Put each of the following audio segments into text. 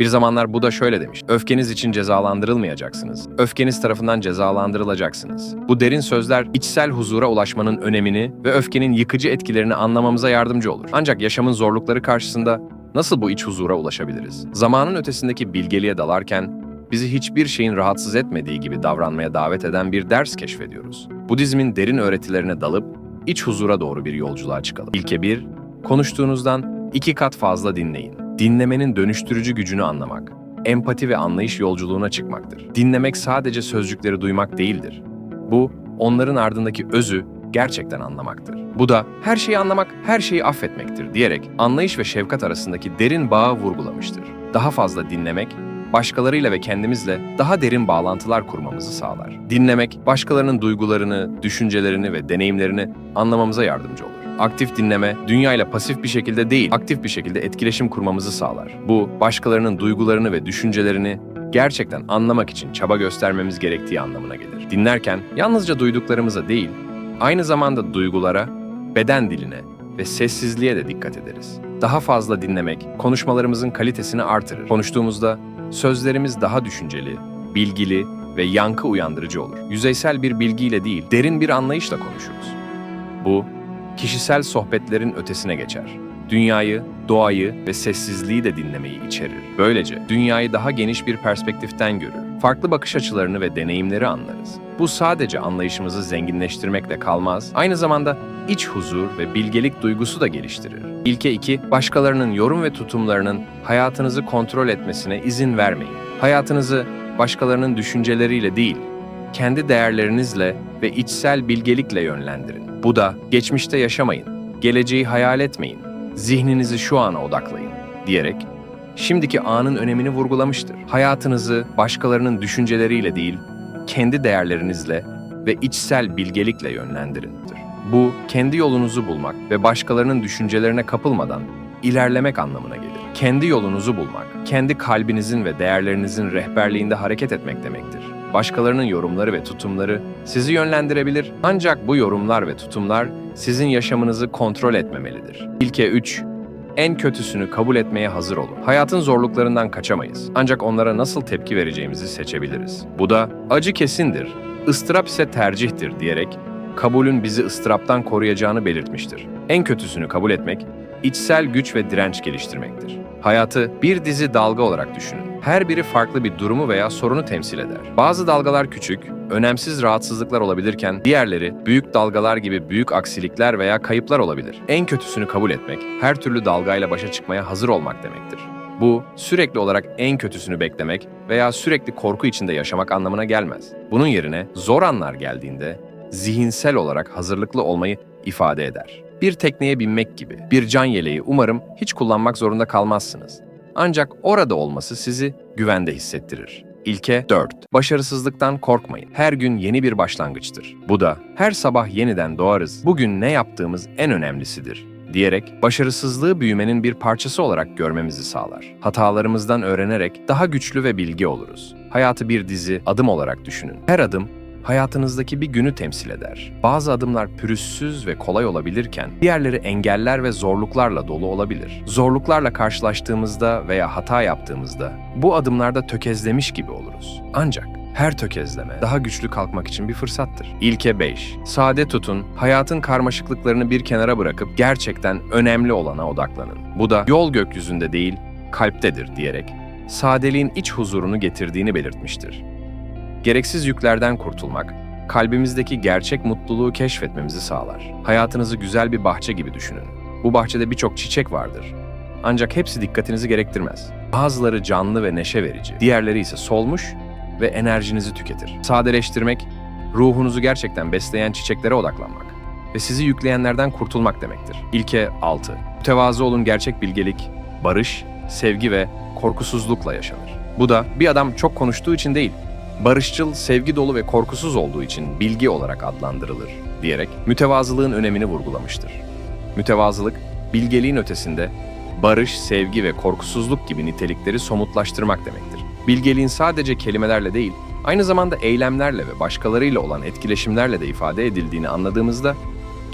Bir zamanlar Buda şöyle demiş. Öfkeniz için cezalandırılmayacaksınız. Öfkeniz tarafından cezalandırılacaksınız. Bu derin sözler içsel huzura ulaşmanın önemini ve öfkenin yıkıcı etkilerini anlamamıza yardımcı olur. Ancak yaşamın zorlukları karşısında nasıl bu iç huzura ulaşabiliriz? Zamanın ötesindeki bilgeliğe dalarken bizi hiçbir şeyin rahatsız etmediği gibi davranmaya davet eden bir ders keşfediyoruz. Budizmin derin öğretilerine dalıp iç huzura doğru bir yolculuğa çıkalım. İlke 1, konuştuğunuzdan iki kat fazla dinleyin. Dinlemenin dönüştürücü gücünü anlamak, empati ve anlayış yolculuğuna çıkmaktır. Dinlemek sadece sözcükleri duymak değildir. Bu, onların ardındaki özü gerçekten anlamaktır. Bu da her şeyi anlamak, her şeyi affetmektir diyerek anlayış ve şefkat arasındaki derin bağı vurgulamıştır. Daha fazla dinlemek, başkalarıyla ve kendimizle daha derin bağlantılar kurmamızı sağlar. Dinlemek, başkalarının duygularını, düşüncelerini ve deneyimlerini anlamamıza yardımcı olur. Aktif dinleme, dünyayla pasif bir şekilde değil, aktif bir şekilde etkileşim kurmamızı sağlar. Bu, başkalarının duygularını ve düşüncelerini gerçekten anlamak için çaba göstermemiz gerektiği anlamına gelir. Dinlerken yalnızca duyduklarımıza değil, aynı zamanda duygulara, beden diline ve sessizliğe de dikkat ederiz. Daha fazla dinlemek konuşmalarımızın kalitesini artırır. Konuştuğumuzda sözlerimiz daha düşünceli, bilgili ve yankı uyandırıcı olur. Yüzeysel bir bilgiyle değil, derin bir anlayışla konuşuruz. Bu, kişisel sohbetlerin ötesine geçer. Dünyayı, doğayı ve sessizliği de dinlemeyi içerir. Böylece dünyayı daha geniş bir perspektiften görür. Farklı bakış açılarını ve deneyimleri anlarız. Bu sadece anlayışımızı zenginleştirmekle kalmaz, aynı zamanda iç huzur ve bilgelik duygusu da geliştirir. İlke 2, başkalarının yorum ve tutumlarının hayatınızı kontrol etmesine izin vermeyin. Hayatınızı başkalarının düşünceleriyle değil, kendi değerlerinizle ve içsel bilgelikle yönlendirin. Bu da geçmişte yaşamayın, geleceği hayal etmeyin, zihninizi şu ana odaklayın diyerek şimdiki anın önemini vurgulamıştır. Hayatınızı başkalarının düşünceleriyle değil, kendi değerlerinizle ve içsel bilgelikle yönlendirindir. Bu, kendi yolunuzu bulmak ve başkalarının düşüncelerine kapılmadan ilerlemek anlamına gelir. Kendi yolunuzu bulmak, kendi kalbinizin ve değerlerinizin rehberliğinde hareket etmek demektir. Başkalarının yorumları ve tutumları sizi yönlendirebilir ancak bu yorumlar ve tutumlar sizin yaşamınızı kontrol etmemelidir. İlke 3. En kötüsünü kabul etmeye hazır olun. Hayatın zorluklarından kaçamayız. Ancak onlara nasıl tepki vereceğimizi seçebiliriz. Bu da acı kesindir, ıstırap ise tercihtir diyerek kabulün bizi ıstıraptan koruyacağını belirtmiştir. En kötüsünü kabul etmek, içsel güç ve direnç geliştirmektir. Hayatı bir dizi dalga olarak düşünün. Her biri farklı bir durumu veya sorunu temsil eder. Bazı dalgalar küçük, önemsiz rahatsızlıklar olabilirken diğerleri büyük dalgalar gibi büyük aksilikler veya kayıplar olabilir. En kötüsünü kabul etmek, her türlü dalgayla başa çıkmaya hazır olmak demektir. Bu, sürekli olarak en kötüsünü beklemek veya sürekli korku içinde yaşamak anlamına gelmez. Bunun yerine zor anlar geldiğinde zihinsel olarak hazırlıklı olmayı ifade eder. Bir tekneye binmek gibi bir can yeleği umarım hiç kullanmak zorunda kalmazsınız. Ancak orada olması sizi güvende hissettirir. İlke 4. Başarısızlıktan korkmayın. Her gün yeni bir başlangıçtır. Bu da her sabah yeniden doğarız. Bugün ne yaptığımız en önemlisidir diyerek başarısızlığı büyümenin bir parçası olarak görmemizi sağlar. Hatalarımızdan öğrenerek daha güçlü ve bilgi oluruz. Hayatı bir dizi adım olarak düşünün. Her adım hayatınızdaki bir günü temsil eder. Bazı adımlar pürüzsüz ve kolay olabilirken, diğerleri engeller ve zorluklarla dolu olabilir. Zorluklarla karşılaştığımızda veya hata yaptığımızda bu adımlarda tökezlemiş gibi oluruz. Ancak her tökezleme daha güçlü kalkmak için bir fırsattır. İlke 5. Sade tutun, hayatın karmaşıklıklarını bir kenara bırakıp gerçekten önemli olana odaklanın. Bu da yol gökyüzünde değil, kalptedir diyerek sadeliğin iç huzurunu getirdiğini belirtmiştir. Gereksiz yüklerden kurtulmak, kalbimizdeki gerçek mutluluğu keşfetmemizi sağlar. Hayatınızı güzel bir bahçe gibi düşünün. Bu bahçede birçok çiçek vardır. Ancak hepsi dikkatinizi gerektirmez. Bazıları canlı ve neşe verici, diğerleri ise solmuş ve enerjinizi tüketir. Sadeleştirmek, ruhunuzu gerçekten besleyen çiçeklere odaklanmak ve sizi yükleyenlerden kurtulmak demektir. İlke 6. Mütevazı olun gerçek bilgelik, barış, sevgi ve korkusuzlukla yaşanır. Bu da bir adam çok konuştuğu için değil, barışçıl, sevgi dolu ve korkusuz olduğu için bilgi olarak adlandırılır diyerek mütevazılığın önemini vurgulamıştır. Mütevazılık, bilgeliğin ötesinde barış, sevgi ve korkusuzluk gibi nitelikleri somutlaştırmak demektir. Bilgeliğin sadece kelimelerle değil, aynı zamanda eylemlerle ve başkalarıyla olan etkileşimlerle de ifade edildiğini anladığımızda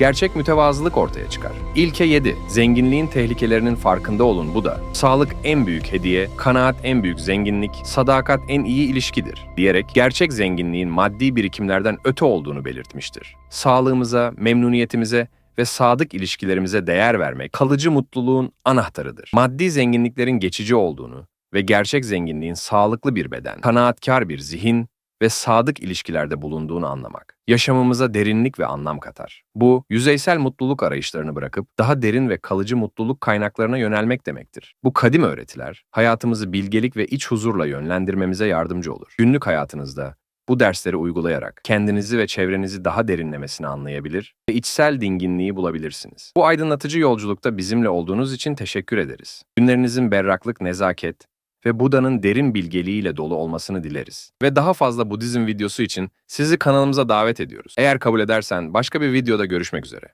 gerçek mütevazılık ortaya çıkar. İlke 7. Zenginliğin tehlikelerinin farkında olun bu da. Sağlık en büyük hediye, kanaat en büyük zenginlik, sadakat en iyi ilişkidir diyerek gerçek zenginliğin maddi birikimlerden öte olduğunu belirtmiştir. Sağlığımıza, memnuniyetimize ve sadık ilişkilerimize değer vermek kalıcı mutluluğun anahtarıdır. Maddi zenginliklerin geçici olduğunu ve gerçek zenginliğin sağlıklı bir beden, kanaatkar bir zihin ve sadık ilişkilerde bulunduğunu anlamak. Yaşamımıza derinlik ve anlam katar. Bu, yüzeysel mutluluk arayışlarını bırakıp daha derin ve kalıcı mutluluk kaynaklarına yönelmek demektir. Bu kadim öğretiler, hayatımızı bilgelik ve iç huzurla yönlendirmemize yardımcı olur. Günlük hayatınızda bu dersleri uygulayarak kendinizi ve çevrenizi daha derinlemesine anlayabilir ve içsel dinginliği bulabilirsiniz. Bu aydınlatıcı yolculukta bizimle olduğunuz için teşekkür ederiz. Günlerinizin berraklık, nezaket ve Buda'nın derin bilgeliğiyle dolu olmasını dileriz. Ve daha fazla Budizm videosu için sizi kanalımıza davet ediyoruz. Eğer kabul edersen başka bir videoda görüşmek üzere.